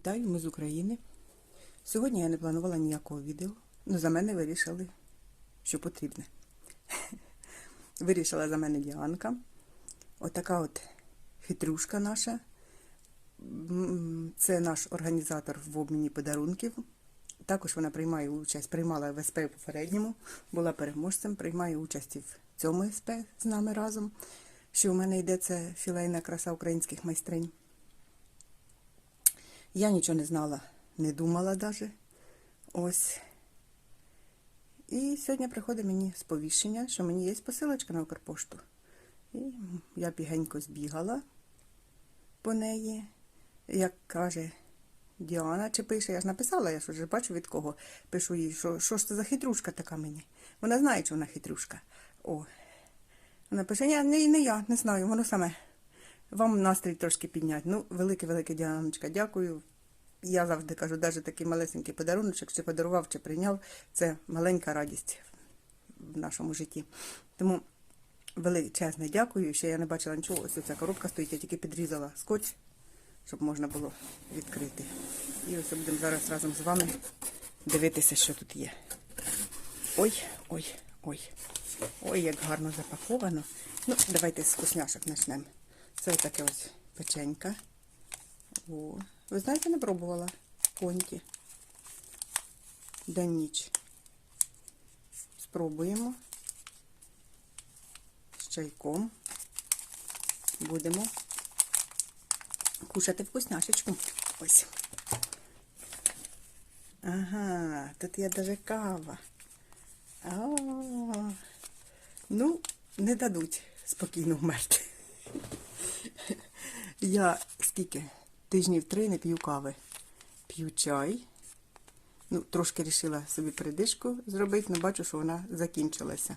Вітаю, ми з України. Сьогодні я не планувала ніякого відео, але за мене вирішили, що потрібне. Вирішила за мене Діанка. Отака от хитрюшка наша. Це наш організатор в обміні подарунків. Також вона приймає участь, приймала в СП попередньому, була переможцем, приймає участь в цьому СП з нами разом. Що у мене йде це філейна краса українських майстринь. Я нічого не знала, не думала даже. Ось. І сьогодні приходить мені сповіщення, що мені є посилочка на Укрпошту. І я бігенько збігала по неї. Як каже Діана, чи пише, я ж написала, я ж вже бачу від кого. Пишу їй, що, що ж це за хитрушка така мені. Вона знає, що вона хитрушка. О. Вона пише, ні, не, не я, не знаю, воно саме. Вам настрій трошки підняти. Ну, велике-велике Діаночка, дякую. Я завжди кажу, навіть такий малесенький подаруночок, чи подарував, чи прийняв, це маленька радість в нашому житті. Тому величезне дякую. Ще я не бачила нічого. Ось ця коробка стоїть, я тільки підрізала скотч, щоб можна було відкрити. І ось будемо зараз разом з вами дивитися, що тут є. Ой, ой, ой. Ой, як гарно запаковано. Ну, давайте з вкусняшок почнемо. Це таке ось печенька. О, ви знаєте, не пробувала коньки. День ніч. Спробуємо. З чайком. Будемо кушати вкусняшечку. Ось. Ага, тут є даже кава. А, ну, не дадуть спокійно вмерти. Я скільки? Тижнів три не п'ю кави. П'ю чай. Ну, трошки рішила собі передишку зробити, але бачу, що вона закінчилася.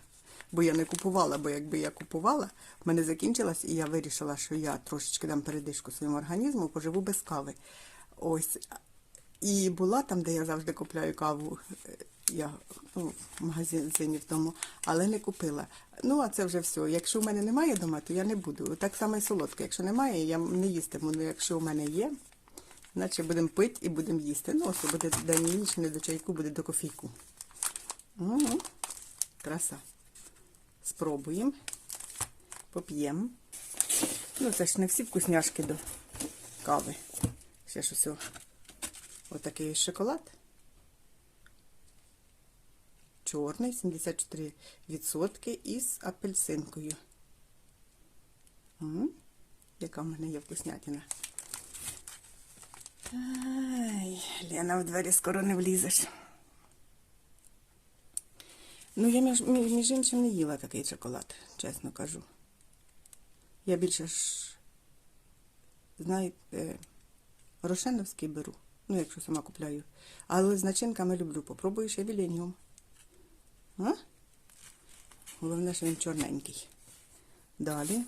Бо я не купувала, бо якби я купувала, в мене закінчилась, і я вирішила, що я трошечки дам передишку своєму організму, поживу без кави. Ось. І була там, де я завжди купляю каву, я ну, в магазині тому, але не купила. Ну, а це вже все. Якщо в мене немає вдома, то я не буду. Так само і солодке. Якщо немає, я не їстиму. Ну, якщо у мене є, значить будемо пити і будемо їсти. Ну, ось буде день ніч, не до чайку, буде до кофійку. Угу. Краса. Спробуємо. Поп'ємо. Ну, це ж не всі вкусняшки до кави. Ще ж усе. Отакий ось шоколад. Чорний, 74% із апельсинкою. М, Яка в мене є вкуснятина. Ай, Лена, в двері скоро не влізеш. Ну, я між, між, іншим не їла такий шоколад, чесно кажу. Я більше ж, знаєте, Рошеновський беру. Ну, якщо сама купляю. Але з начинками люблю. Попробую ще віленіум. А? Головне, що він чорненький. Далі.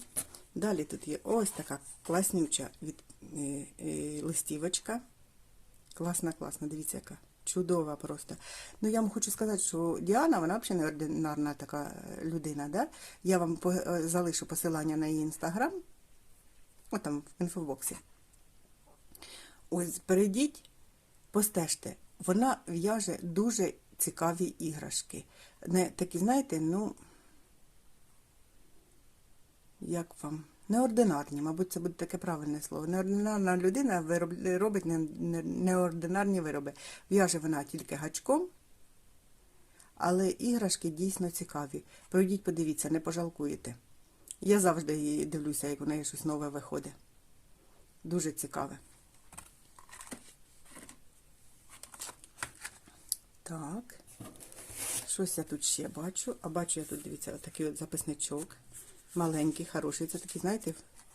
Далі тут є ось така класнюча від, е, е, листівочка. Класна, класна, дивіться, яка. Чудова просто. Ну, я вам хочу сказати, що Діана, вона взагалі неординарна така людина. Да? Я вам по- е, залишу посилання на її інстаграм. От там в інфобоксі. Ось перейдіть, постежте. Вона в'яже дуже цікаві іграшки. Не такі, знаєте, ну, як вам? Неординарні, мабуть, це буде таке правильне слово. Неординарна людина вироб- робить не- не- неординарні вироби. В'яже вона тільки гачком, але іграшки дійсно цікаві. Пройдіть, подивіться, не пожалкуєте. Я завжди дивлюся, як у неї щось нове виходить. Дуже цікаве. Так. Щось я тут ще бачу. А бачу я тут, дивіться, отакий от записничок. Маленький, хороший. Це такий, знаєте,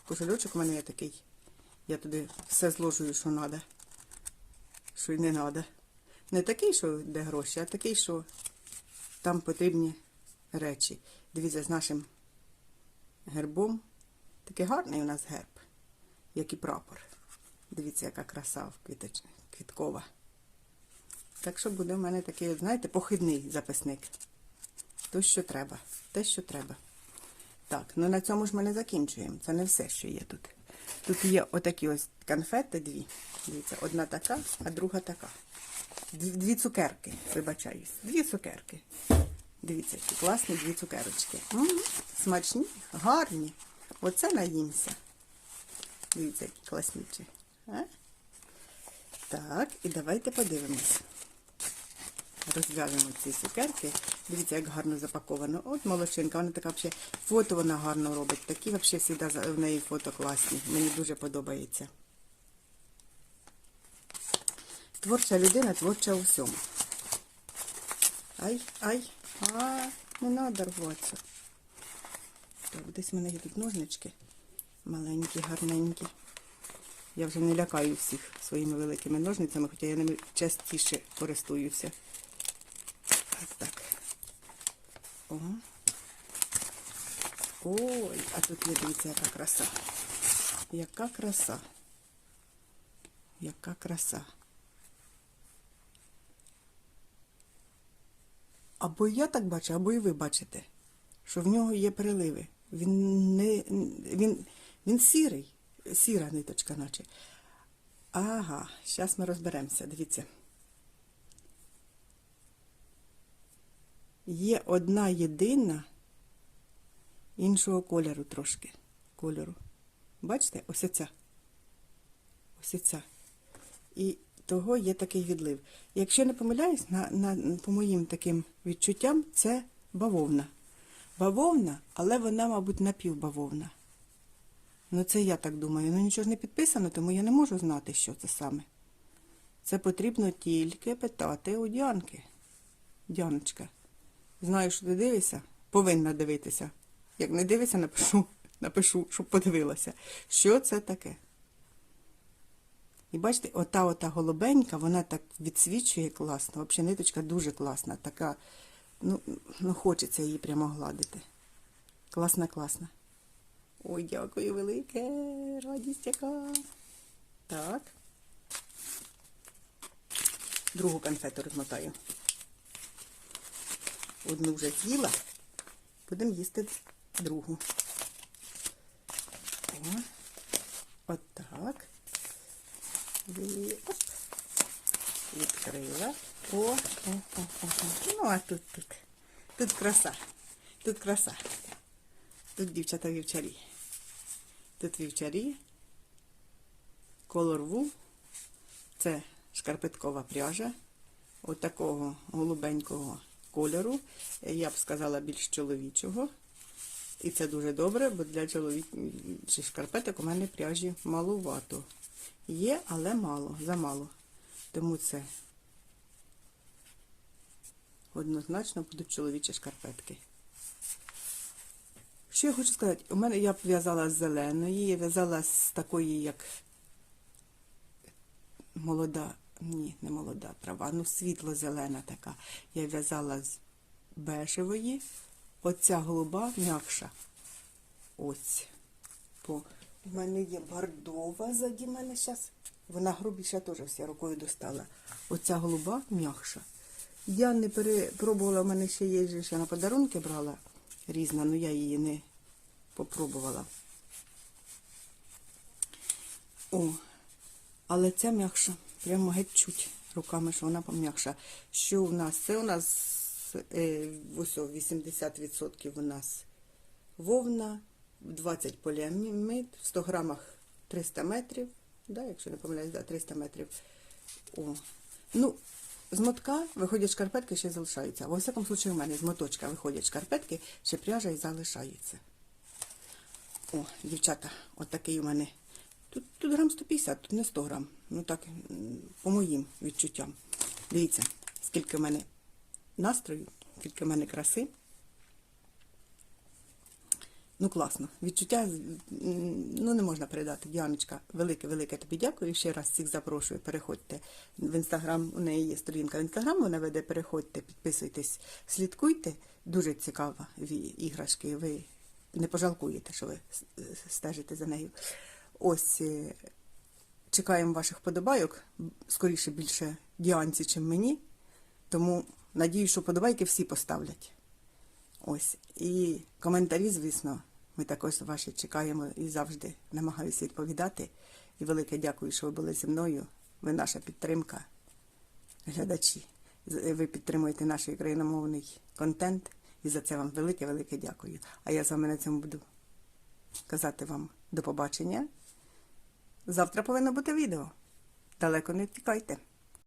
кошельочок у мене є такий. Я туди все зложую, що треба. Що й не треба. Не такий, що де гроші, а такий, що там потрібні речі. Дивіться, з нашим гербом. Такий гарний у нас герб, як і прапор. Дивіться, яка краса квіточна, квіткова. Так що буде в мене такий, знаєте, похідний записник. То, що треба. Те, що треба. Так, ну на цьому ж ми не закінчуємо. Це не все, що є тут. Тут є отакі ось конфети дві. Дивіться, одна така, а друга така. Дві, дві цукерки, вибачаюсь. Дві цукерки. Дивіться, які класні дві цукерочки. М, Смачні, гарні. Оце наїмся. Дивіться, які класнічі. А? Так, і давайте подивимось. Розв'яжемо ці цукерки. Дивіться, як гарно запаковано. От молодчинка, вона така взагалі, фото вона гарно робить. Такі взагалі завжди в неї фото класні. Мені дуже подобається. Творча людина, творча у всьому. Ай, ай, а, не треба рватися. Так, десь в мене є тут ножнички. Маленькі, гарненькі. Я вже не лякаю всіх своїми великими ножницями, хоча я ними частіше користуюся. Ось так. О. Ой, а тут є, дивіться, яка краса. Яка краса. Яка краса. Або я так бачу, або і ви бачите, що в нього є переливи. Він не він, він сірий, сіра ниточка, наче. Ага, зараз ми розберемося. Дивіться. Є одна єдина іншого кольору трошки. Кольору. Бачите? Ось ця. Ось ця. І того є такий відлив. Якщо не помиляюсь, на, на, по моїм таким відчуттям, це бавовна. Бавовна, але вона, мабуть, напівбавовна. Ну, це я так думаю. Ну нічого ж не підписано, тому я не можу знати, що це саме. Це потрібно тільки питати у Діанки. Діаночка, знаю, що ти дивишся, повинна дивитися. Як не дивишся, напишу, напишу, щоб подивилася. Що це таке? І бачите, ота ота голубенька, вона так відсвічує класно. Взагалі ниточка дуже класна. Така, ну, ну хочеться її прямо гладити. Класна, класна. Ой, дякую велике. Радість яка. Так. Другу конфету розмотаю. Одну вже з'їла. Будемо їсти другу. О, от так. Оп. Відкрила. О, о, о, о, о. Ну, а тут, тут. Тут краса. Тут краса. Тут дівчата вівчарі. Тут вівчарі. Колор ву. Це шкарпеткова пряжа. От голубенького кольору. Я б сказала більш чоловічого. І це дуже добре, бо для чоловічих шкарпеток у мене пряжі малувато. Є, але мало, замало. Тому це однозначно будуть чоловічі шкарпетки. Що я хочу сказати? У мене я в'язала з зеленої, я в'язала з такої, як молода, ні, не молода трава, ну світло-зелена така. Я в'язала з бежевої. Оця голуба м'якша. Ось. По... У мене є бордова заді мене зараз. Вона грубіша теж вся рукою достала. Оця голуба м'якша. Я не перепробувала, у мене ще є, я на подарунки брала різна, але я її не попробувала. О, але ця м'якша. Прямо геть чуть руками, що вона пом'якша. Що у нас? Це у нас е, ось 80% у нас вовна, 20 поліамід, в 100 грамах 300 метрів. Да, якщо не помиляюсь, да, 300 метрів. О. Ну, з мотка виходять шкарпетки, ще залишаються. В усякому случаю, у мене з моточка виходять шкарпетки, ще пряжа і залишається. О, дівчата, отакий у мене. Тут, тут грам 150, тут не 100 грам. Ну так, по моїм відчуттям. Дивіться, скільки в мене настрою, скільки в мене краси. Ну, класно. Відчуття ну, не можна передати. Діаночка, велике-велике тобі дякую. Ще раз всіх запрошую. Переходьте в інстаграм. У неї є сторінка в інстаграм, вона веде. Переходьте, підписуйтесь, слідкуйте. Дуже цікава іграшки. Ви не пожалкуєте, що ви стежите за нею. Ось е, чекаємо ваших подобайок. Скоріше більше Діанці, чим мені. Тому надію, що подобайки всі поставлять. Ось. І коментарі, звісно, Ми також ваші чекаємо і завжди намагаюся відповідати. І велике дякую, що ви були зі мною. Ви наша підтримка, глядачі. Ви підтримуєте наш україномовний контент. І за це вам велике-велике дякую. А я з вами на цьому буду казати вам до побачення. Завтра повинно бути відео. Далеко не тікайте.